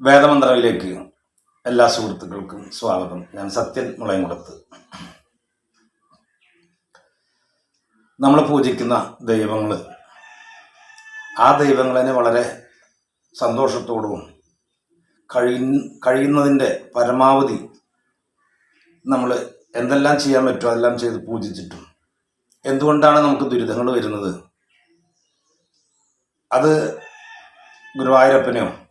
വേദമന്ത്രവിലേക്ക് എല്ലാ സുഹൃത്തുക്കൾക്കും സ്വാഗതം. ഞാൻ സത്യൻ മുളയംകുളത്ത് നമ്മൾ പൂജിക്കുന്ന ദൈവങ്ങൾ ആ ദൈവങ്ങളെ വളരെ സന്തോഷത്തോടും കഴി കഴിയുന്നതിന്റെ പരമാവധി നമ്മൾ എന്തെല്ലാം ചെയ്യാൻ പറ്റുമോ അതെല്ലാം ചെയ്ത് പൂജിച്ചിട്ടും. എന്തുകൊണ്ടാണ് നമുക്ക് ദുരിതങ്ങൾ വരുന്നത്? അത് ഗുരുവായൂരപ്പനെയോ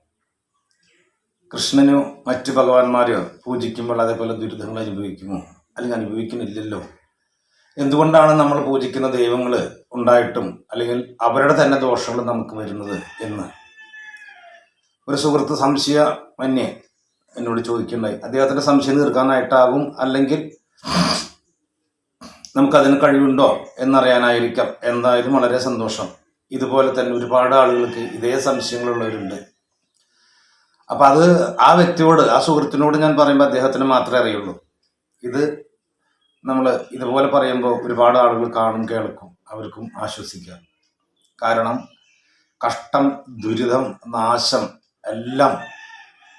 കൃഷ്ണനോ മറ്റു ഭഗവാന്മാരെയോ പൂജിക്കുമ്പോൾ അതേപോലെ ദുരിതങ്ങൾ അനുഭവിക്കുമോ? അല്ലെങ്കിൽ അനുഭവിക്കുന്നില്ലല്ലോ. എന്തുകൊണ്ടാണ് നമ്മൾ പൂജിക്കുന്ന ദൈവങ്ങൾ ഉണ്ടായിട്ടും അല്ലെങ്കിൽ അവരുടെ തന്നെ ദോഷങ്ങൾ നമുക്ക് വരുന്നത് എന്ന്? ഒരു സുഹൃത്ത് സംശയ മന്യേ എന്നോട് ചോദിക്കുകയുണ്ടായി അദ്ദേഹത്തിന്റെ സംശയം തീർക്കാനായിട്ടാകും അല്ലെങ്കിൽ നമുക്കതിന് കഴിവുണ്ടോ എന്നറിയാനായിരിക്കാം. എന്തായാലും വളരെ സന്തോഷം. ഇതുപോലെ തന്നെ ഒരുപാട് ആളുകൾക്ക് ഇതേ സംശയങ്ങളുള്ളവരുണ്ട്. അപ്പൊ അത് ആ വ്യക്തിയോട് ആ സുഹൃത്തിനോട് ഞാൻ പറയുമ്പോൾ അദ്ദേഹത്തിന് മാത്രമേ അറിയുള്ളൂ. ഇത് നമ്മൾ ഇതുപോലെ പറയുമ്പോൾ ഒരുപാട് ആളുകൾ കാണും കേൾക്കും അവർക്കും ആശ്വസിക്കാം. കാരണം കഷ്ടം ദുരിതം നാശം എല്ലാം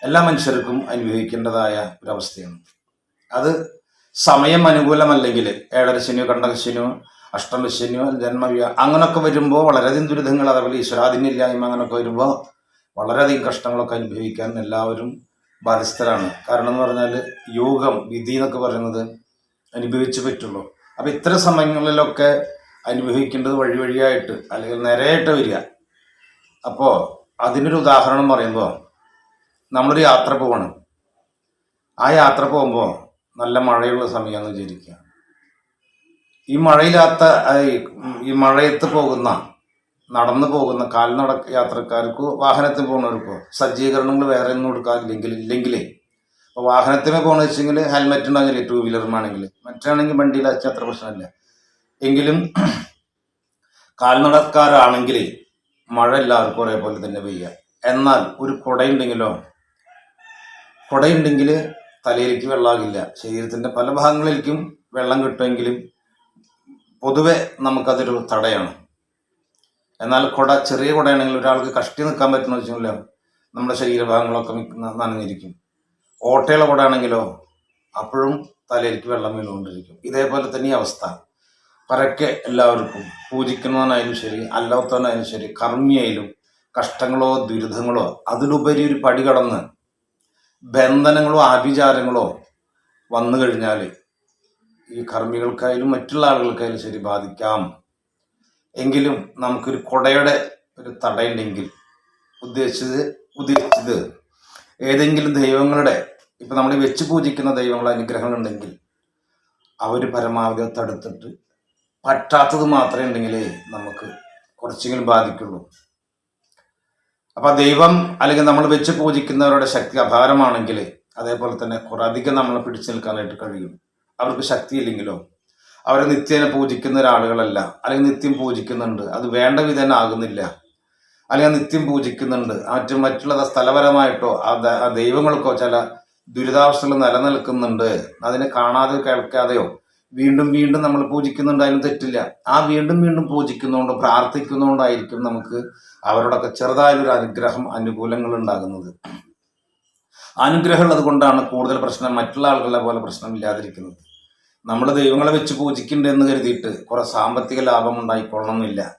എല്ലാ മനുഷ്യർക്കും അനുഭവിക്കേണ്ടതായ ഒരവസ്ഥയാണ്. അത് സമയം അനുകൂലമല്ലെങ്കിൽ ഏഴരശനിയോ കണ്ടകശനിയോ അഷ്ടമശനിയോ ജന്മവ്യ അങ്ങനൊക്കെ വരുമ്പോൾ വളരെയധികം ദുരിതങ്ങൾ അതേപോലെ ഈശ്വരാധീനില്ലായ്മ അങ്ങനൊക്കെ വരുമ്പോൾ വളരെയധികം കഷ്ടങ്ങളൊക്കെ അനുഭവിക്കാൻ എല്ലാവരും ബാധ്യസ്ഥരാണ്. കാരണം എന്ന് പറഞ്ഞാൽ യോഗം വിധി എന്നൊക്കെ പറയുന്നത് അനുഭവിച്ചു പറ്റുള്ളൂ. അപ്പം ഇത്തരം സമയങ്ങളിലൊക്കെ അനുഭവിക്കേണ്ടത് വഴി വഴിയായിട്ട് അല്ലെങ്കിൽ നേരെയായിട്ട് വരിക. അപ്പോൾ അതിനൊരു ഉദാഹരണം പറയുമ്പോൾ നമ്മളൊരു യാത്ര പോവാണ്. ആ യാത്ര പോകുമ്പോൾ നല്ല മഴയുള്ള സമയമാണ് വിചാരിക്കുക. ഈ മഴയില്ലാത്ത ഈ മഴയത്ത് പോകുന്ന നടന്നു പോകുന്ന കാൽനട യാത്രക്കാർക്കോ വാഹനത്തിൽ പോകുന്നവർക്കോ സജ്ജീകരണങ്ങൾ വേറെ ഒന്നും കൊടുക്കാറില്ലെങ്കിൽ ഇല്ലെങ്കിലേ. അപ്പോൾ വാഹനത്തിന് പോകുന്ന വെച്ചെങ്കിൽ ഹെൽമെറ്റ് ഉണ്ടാകില്ലേ ടൂ വീലറിനാണെങ്കിൽ മറ്റാണെങ്കിൽ വണ്ടിയിൽ അച്ഛൻ അത്ര പ്രശ്നമില്ല. എങ്കിലും കാൽനടക്കാരാണെങ്കിൽ മഴ എല്ലാവർക്കും ഒരേപോലെ തന്നെ പെയ്യുക എന്നാൽ ഒരു കുടയുണ്ടെങ്കിലോ? കുടയുണ്ടെങ്കിൽ തലയിലേക്ക് വെള്ളമാകില്ല. ശരീരത്തിന്റെ പല ഭാഗങ്ങളിലേക്കും വെള്ളം കിട്ടുമെങ്കിലും പൊതുവെ നമുക്കതൊരു തടയാണ്. എന്നാൽ കുട ചെറിയ കുടയാണെങ്കിൽ ഒരാൾക്ക് കഷ്ടി നിൽക്കാൻ പറ്റുന്ന വെച്ചാൽ നമ്മുടെ ശരീരഭാഗങ്ങളൊക്കെ നനഞ്ഞിരിക്കും. ഓട്ടയുള്ള കുടയാണെങ്കിലോ അപ്പോഴും തലയിലേക്ക് വെള്ളം വീണുകൊണ്ടിരിക്കും. ഇതേപോലെ തന്നെ ഈ അവസ്ഥ. പരക്കെ എല്ലാവർക്കും പൂജിക്കുന്നവനായാലും ശരി അല്ലാത്തവനായാലും ശരി കർമ്മിയായാലും കഷ്ടങ്ങളോ ദുരിതങ്ങളോ അതിലുപരി ഒരു പടി കടന്ന് ബന്ധനങ്ങളോ ആഭിചാരങ്ങളോ വന്നു കഴിഞ്ഞാൽ ഈ കർമ്മികൾക്കായാലും മറ്റുള്ള ആളുകൾക്കായാലും ശരി ബാധിക്കാം. എങ്കിലും നമുക്കൊരു കുടയുടെ ഒരു തടയുണ്ടെങ്കിൽ ഉദ്ദേശിച്ചത് ഉദ്ദേശിച്ചത് ഏതെങ്കിലും ദൈവങ്ങളുടെ ഇപ്പം നമ്മൾ വെച്ച് പൂജിക്കുന്ന ദൈവങ്ങളുടെ അനുഗ്രഹങ്ങളുണ്ടെങ്കിൽ അവർ പരമാവധി തടുത്തിട്ട് പറ്റാത്തത് മാത്രമേ ഉണ്ടെങ്കിലേ നമുക്ക് കുറച്ചെങ്കിലും ബാധിക്കുള്ളൂ. അപ്പം ദൈവം അല്ലെങ്കിൽ നമ്മൾ വെച്ച് പൂജിക്കുന്നവരുടെ ശക്തി അപാരമാണെങ്കിൽ അതേപോലെ തന്നെ കുറേ അധികം നമ്മളെ പിടിച്ചു നിൽക്കാനായിട്ട് കഴിയും. അവർക്ക് ശക്തിയില്ലെങ്കിലോ? അവരെ നിത്യേന പൂജിക്കുന്ന ഒരാളുകളല്ല. അല്ലെങ്കിൽ നിത്യം പൂജിക്കുന്നുണ്ട്. അത് വേണ്ട വിധേന ആകുന്നില്ല. അല്ലെങ്കിൽ നിത്യം പൂജിക്കുന്നുണ്ട്. മറ്റ് മറ്റുള്ള സ്ഥലപരമായിട്ടോ ആ ദൈവങ്ങൾക്കോ ചില ദുരിതാവസ്ഥകൾ നിലനിൽക്കുന്നുണ്ട്. അതിനെ കാണാതെ കേൾക്കാതെയോ വീണ്ടും വീണ്ടും നമ്മൾ പൂജിക്കുന്നുണ്ട്. അതിന് തെറ്റില്ല. ആ വീണ്ടും വീണ്ടും പൂജിക്കുന്നതുകൊണ്ട് പ്രാർത്ഥിക്കുന്നതുകൊണ്ടായിരിക്കും നമുക്ക് അവരോടൊക്കെ ചെറുതായൊരു അനുഗ്രഹം അനുകൂലങ്ങൾ ഉണ്ടാകുന്നത്. അനുഗ്രഹമുള്ളത് കൊണ്ടാണ് കൂടുതൽ പ്രശ്നം മറ്റുള്ള ആളുകളെ പോലെ പ്രശ്നം പ്രശ്നമില്ലാതിരിക്കുന്നത് നമ്മൾ ദൈവങ്ങളെ വെച്ച് പൂജിക്കുന്നുണ്ട് എന്ന് കരുതിയിട്ട് കുറെ സാമ്പത്തിക ലാഭം ഉണ്ടായിക്കൊള്ളണമെന്നില്ല.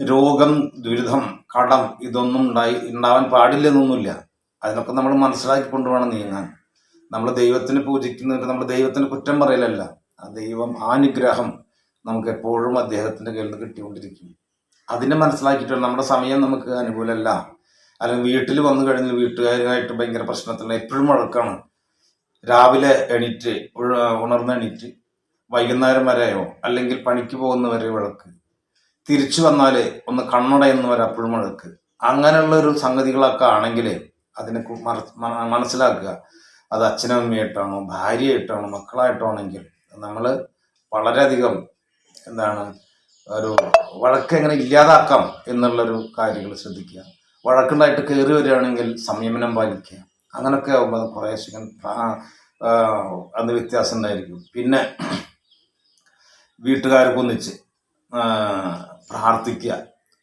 രോഗം ദുരിതം കടം ഇതൊന്നും ഉണ്ടായി ഉണ്ടാവാൻ പാടില്ലെന്നൊന്നുമില്ല അതിനൊക്കെ നമ്മൾ മനസ്സിലാക്കിക്കൊണ്ട് വേണം നീങ്ങാൻ. നമ്മൾ ദൈവത്തിന് പൂജിക്കുന്നുണ്ട് നമ്മൾ ദൈവത്തിന് കുറ്റം പറയലല്ല. ആ ദൈവം ആനുഗ്രഹം നമുക്ക് എപ്പോഴും അദ്ദേഹത്തിന്റെ കയ്യിൽ നിന്ന് കിട്ടിക്കൊണ്ടിരിക്കും. അതിനെ മനസ്സിലാക്കിയിട്ട് നമ്മുടെ സമയം നമുക്ക് അനുകൂലമല്ല. അല്ലെങ്കിൽ വീട്ടിൽ വന്നു കഴിഞ്ഞാൽ വീട്ടുകാരുമായിട്ട് ഭയങ്കര പ്രശ്നത്തിലുള്ള എപ്പോഴും വഴക്കാണ്. രാവിലെ എണീറ്റ് ഉണർന്ന് എണീറ്റ് വൈകുന്നേരം വരെയോ അല്ലെങ്കിൽ പണിക്ക് പോകുന്നവരെ വിളക്ക്. തിരിച്ചു വന്നാൽ ഒന്ന് കണ്ണടയുന്നവരെ അപ്പോഴും വിളക്ക്. അങ്ങനെയുള്ള ഒരു സംഗതികളൊക്കെ ആണെങ്കിൽ അതിനെ മനസ്സിലാക്കുക. അത് അച്ഛനും അമ്മയായിട്ടാണോ ഭാര്യയായിട്ടാണോ മക്കളായിട്ടാണെങ്കിൽ നമ്മൾ വളരെയധികം എന്താണ് ഒരു വഴക്ക് എങ്ങനെ ഇല്ലാതാക്കാം എന്നുള്ളൊരു കാര്യങ്ങൾ ശ്രദ്ധിക്കുക. വഴക്കുണ്ടായിട്ട് കയറി വരികയാണെങ്കിൽ സംയമനം പാലിക്കുക. അങ്ങനൊക്കെ ആകുമ്പോൾ കുറേശ്ശെ അന്ന് വ്യത്യാസം ഉണ്ടായിരിക്കും. പിന്നെ വീട്ടുകാർക്ക് ഒന്നിച്ച് പ്രാർത്ഥിക്കുക.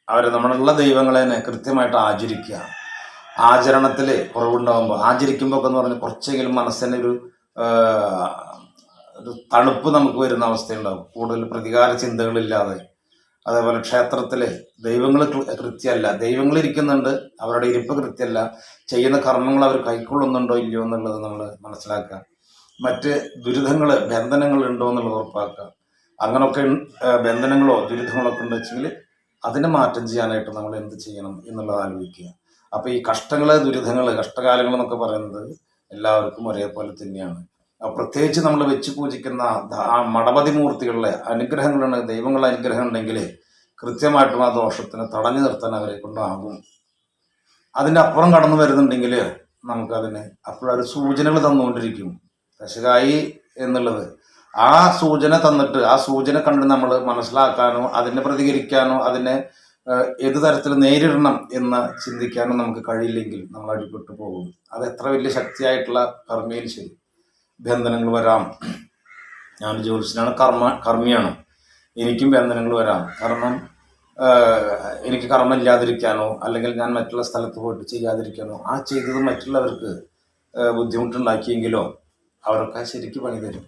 അവരെ നമ്മളുള്ള ദൈവങ്ങളെ തന്നെ കൃത്യമായിട്ട് ആചരിക്കുക. ആചരണത്തിൽ കുറവുണ്ടാകുമ്പോൾ ആചരിക്കുമ്പോൾ ഒക്കെ എന്ന് പറഞ്ഞാൽ കുറച്ചെങ്കിലും മനസ്സിന് ഒരു ഒരു തണുപ്പ് നമുക്ക് വരുന്ന അവസ്ഥയുണ്ടാകും കൂടുതൽ പ്രതികാര ചിന്തകളില്ലാതെ. അതേപോലെ ക്ഷേത്രത്തിൽ ദൈവങ്ങൾ കൃത്യമല്ല ദൈവങ്ങൾ ഇരിക്കുന്നുണ്ട് അവരുടെ ഇരിപ്പ് കൃത്യമല്ല ചെയ്യുന്ന കർമ്മങ്ങൾ അവർ കൈക്കൊള്ളുന്നുണ്ടോ ഇല്ലയോ എന്നുള്ളത് നമ്മൾ മനസ്സിലാക്കുക. മറ്റ് ദുരിതങ്ങൾ ബന്ധനങ്ങൾ ഉണ്ടോ എന്നുള്ളത് ഉറപ്പാക്കുക. അങ്ങനൊക്കെ ആ, ബന്ധനങ്ങളോ ദുരിതങ്ങളോ ഒക്കെ ഉണ്ടെങ്കിൽ അതിനെ മാറ്റം ചെയ്യാനായിട്ട് നമ്മൾ എന്ത് ചെയ്യണം എന്നുള്ളത് ആലോചിക്കുക. അപ്പോൾ ഈ കഷ്ടങ്ങൾ ദുരിതങ്ങൾ കഷ്ടകാലങ്ങൾ എന്നൊക്കെ പറയുന്നത് എല്ലാവർക്കും ഒരേപോലെ തന്നെയാണ്. പ്രത്യേകിച്ച് നമ്മൾ വെച്ച് പൂജിക്കുന്ന ആ മടപതി മൂർത്തികളിലെ അനുഗ്രഹങ്ങളുണ്ട് ദൈവങ്ങളുടെ അനുഗ്രഹം ഉണ്ടെങ്കിൽ കൃത്യമായിട്ടും ആ ദോഷത്തിന് തടഞ്ഞു നിർത്താൻ അവരെ കൊണ്ടാകും. അതിന്റെ അപ്പുറം കടന്നു വരുന്നുണ്ടെങ്കിൽ നമുക്കതിന് അപ്പോഴൊരു സൂചനകൾ തന്നുകൊണ്ടിരിക്കും. ദശകായി എന്നുള്ളത്. ആ സൂചന തന്നിട്ട് ആ സൂചന കണ്ട് നമ്മൾ മനസ്സിലാക്കാനോ അതിനെ പ്രതികരിക്കാനോ അതിനെ ഏത് തരത്തിൽ നേരിടണം എന്ന് ചിന്തിക്കാനോ നമുക്ക് കഴിയില്ലെങ്കിൽ നമ്മൾ അടിപ്പെട്ടു പോകും. അത് എത്ര വലിയ ശക്തിയായിട്ടുള്ള കർമ്മയിൽ ശരി. ബന്ധനങ്ങൾ വരാം. ഞാൻ ജ്യോതിഷനാണ് കർമ്മ കർമ്മിയാണ്. എനിക്കും ബന്ധനങ്ങൾ വരാം. കാരണം എനിക്ക് കർമ്മം ഇല്ലാതിരിക്കാനോ അല്ലെങ്കിൽ ഞാൻ മറ്റുള്ള സ്ഥലത്ത് പോയിട്ട് ചെയ്യാതിരിക്കാനോ ആ ചെയ്തത് മറ്റുള്ളവർക്ക് ബുദ്ധിമുട്ടുണ്ടാക്കിയെങ്കിലോ അവരൊക്കെ ശരിക്ക് പണി തരും.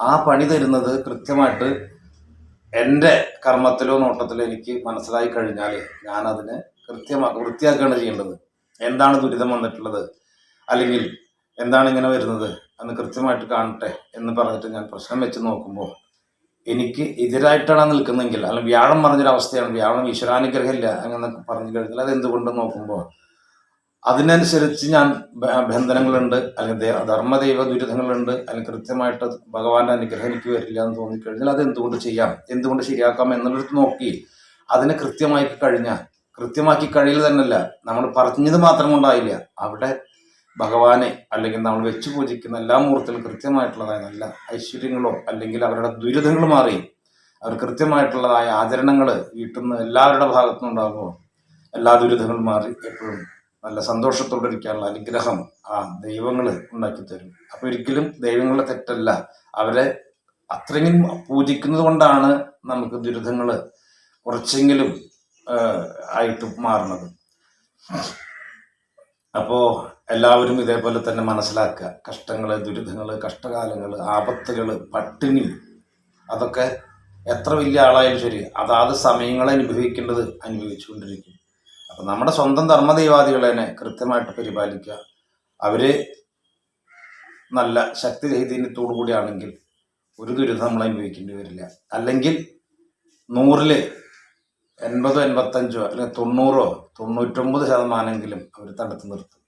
ആ പണി തരുന്നത് കൃത്യമായിട്ട് എന്റെ കർമ്മത്തിലോ നോട്ടത്തിലോ എനിക്ക് മനസ്സിലായി കഴിഞ്ഞാൽ ഞാനതിനെ കൃത്യമാക്കി വൃത്തിയാക്കുകയാണ് ചെയ്യേണ്ടത്. എന്താണ് ദുരിതം വന്നിട്ടുള്ളത്? അല്ലെങ്കിൽ എന്താണ് ഇങ്ങനെ വരുന്നത്? അന്ന് കൃത്യമായിട്ട് കാണട്ടെ എന്ന് പറഞ്ഞിട്ട് ഞാൻ പ്രശ്നം വെച്ച് നോക്കുമ്പോൾ എനിക്ക് എതിരായിട്ടാണ് നിൽക്കുന്നതെങ്കിൽ അല്ലെങ്കിൽ വ്യാഴം പറഞ്ഞൊരവസ്ഥയാണ് വ്യാഴം ഈശ്വരാനുഗ്രഹം ഇല്ല അങ്ങനെ പറഞ്ഞു കഴിഞ്ഞാൽ അത് എന്തുകൊണ്ട് നോക്കുമ്പോൾ അതിനനുസരിച്ച് ഞാൻ ബന്ധനങ്ങളുണ്ട് അല്ലെങ്കിൽ ധർമ്മദൈവ ദുരിതങ്ങളുണ്ട് അല്ലെങ്കിൽ കൃത്യമായിട്ട് ഭഗവാന്റെ അനുഗ്രഹം എനിക്ക് വരില്ല എന്ന് തോന്നിക്കഴിഞ്ഞാൽ അത് എന്തുകൊണ്ട് ചെയ്യാം? എന്തുകൊണ്ട് ശരിയാക്കാം എന്നുള്ളത് നോക്കി അതിനെ കൃത്യമാക്കി കഴിഞ്ഞാൽ കൃത്യമാക്കി കഴിയൽ തന്നെയല്ല നമ്മൾ പറഞ്ഞത് മാത്രം കൊണ്ടായില്ല. അവിടെ ഭഗവാനെ അല്ലെങ്കിൽ നമ്മൾ വെച്ച് പൂജിക്കുന്ന എല്ലാ മൂർത്തികളും കൃത്യമായിട്ടുള്ളതായ നല്ല ഐശ്വര്യങ്ങളോ അല്ലെങ്കിൽ അവരുടെ ദുരിതങ്ങൾ മാറി അവർ കൃത്യമായിട്ടുള്ളതായ ആചരണങ്ങൾ വീട്ടിൽ നിന്ന് എല്ലാവരുടെ ഭാഗത്തു നിന്നുണ്ടാകുമ്പോൾ എല്ലാ ദുരിതങ്ങളും മാറി എപ്പോഴും നല്ല സന്തോഷത്തോടെ ഇരിക്കാനുള്ള അനുഗ്രഹം ആ ദൈവങ്ങൾ ഉണ്ടാക്കി തരും. അപ്പൊ ഒരിക്കലും ദൈവങ്ങളുടെ തെറ്റല്ല. അവരെ അത്രയും പൂജിക്കുന്നത് കൊണ്ടാണ് നമുക്ക് ദുരിതങ്ങൾ കുറച്ചെങ്കിലും ആയിട്ട് മാറുന്നത്. അപ്പോൾ എല്ലാവരും ഇതേപോലെ തന്നെ മനസ്സിലാക്കുക. കഷ്ടങ്ങൾ ദുരിതങ്ങൾ കഷ്ടകാലങ്ങൾ ആപത്തുകൾ പട്ടിണി അതൊക്കെ എത്ര വലിയ ആളായാലും ശരി അതാത് സമയങ്ങളെ അനുഭവിക്കേണ്ടത് അനുഭവിച്ചുകൊണ്ടിരിക്കും. അപ്പം നമ്മുടെ സ്വന്തം ധർമ്മദൈവാദികളെ തന്നെ കൃത്യമായിട്ട് പരിപാലിക്കുക. അവർ നല്ല ശക്തി ചൈതന്യത്തോടു കൂടിയാണെങ്കിൽ ഒരു ദുരിതം നമ്മൾ അനുഭവിക്കേണ്ടി വരില്ല. അല്ലെങ്കിൽ നൂറിൽ എൺപതോ എൺപത്തഞ്ചോ അല്ലെങ്കിൽ തൊണ്ണൂറോ തൊണ്ണൂറ്റൊമ്പത് ശതമാനമെങ്കിലും അവർ തടുത്തു നിർത്തും.